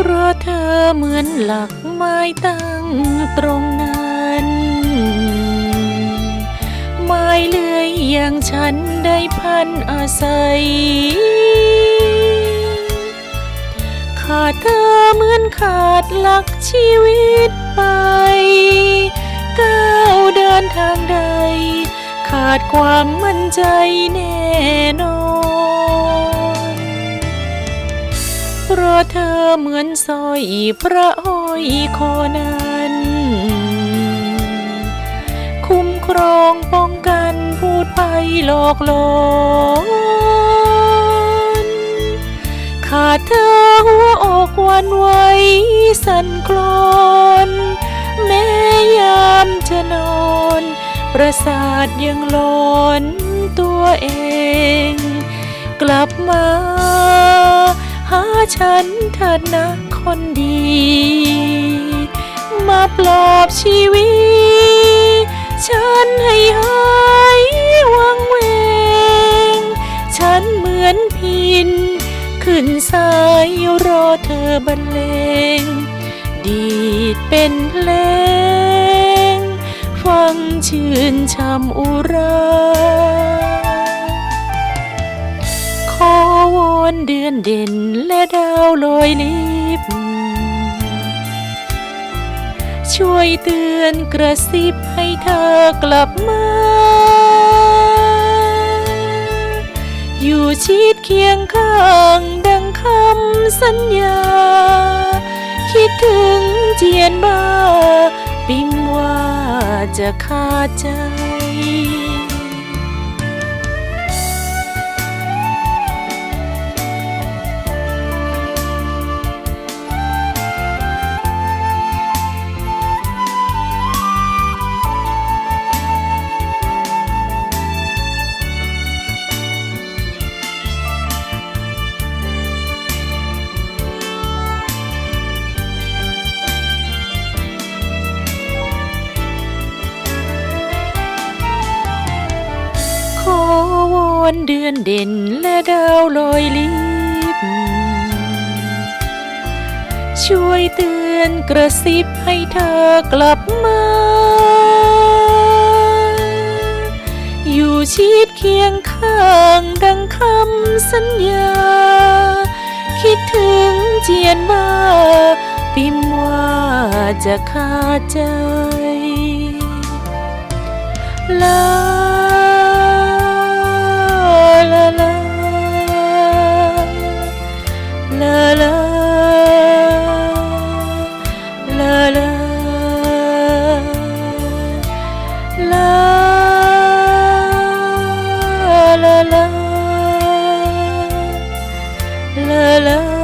เพราะเธอเหมือนหลักไม้ตั้งตรงนั้น ไม้เลื่อยอย่างฉันได้พันอาศัย ขาดเธอเหมือนขาดหลักชีวิตไป ก้าวเดินทางใด ขาดความมั่นใจแน่นอน เพราะเธอเหมือนสร้อยพระห้อยคอนั้น คุ้มครองป้องกันพูดไปหลอกหลอนขาดเธอหัวอกวันไหวสั่นคลอนแม้ยามจะนอน ประสาทยังหลอนตัวเอง กลับมา ฉันเถิดนะคนดี มาปลอบชีวิต ฉันให้หายวังเวง ฉันเหมือนพิน ขึ้นสายรอเธอบรรเลง ดีดเป็นเพลง ฟังชื่นช่ำอุรา นเดือนเด่นและดาวลอยลิบ ช่วยเตือนกระซิบให้เธอกลับมา อยู่ชิดเคียงข้างดังคำสัญญา คิดถึงเจียนบ้า ปิมว่าจะขาดใจ วอนเดือนเด่นและดาวลอยลิบ ช่วยเตือนกระซิบให้เธอกลับมา อยู่ชิดเคียงข้างดังคำสัญญา คิดถึงเจียนมาปิมว่าจะขาดใจ 啦啦啦啦啦啦。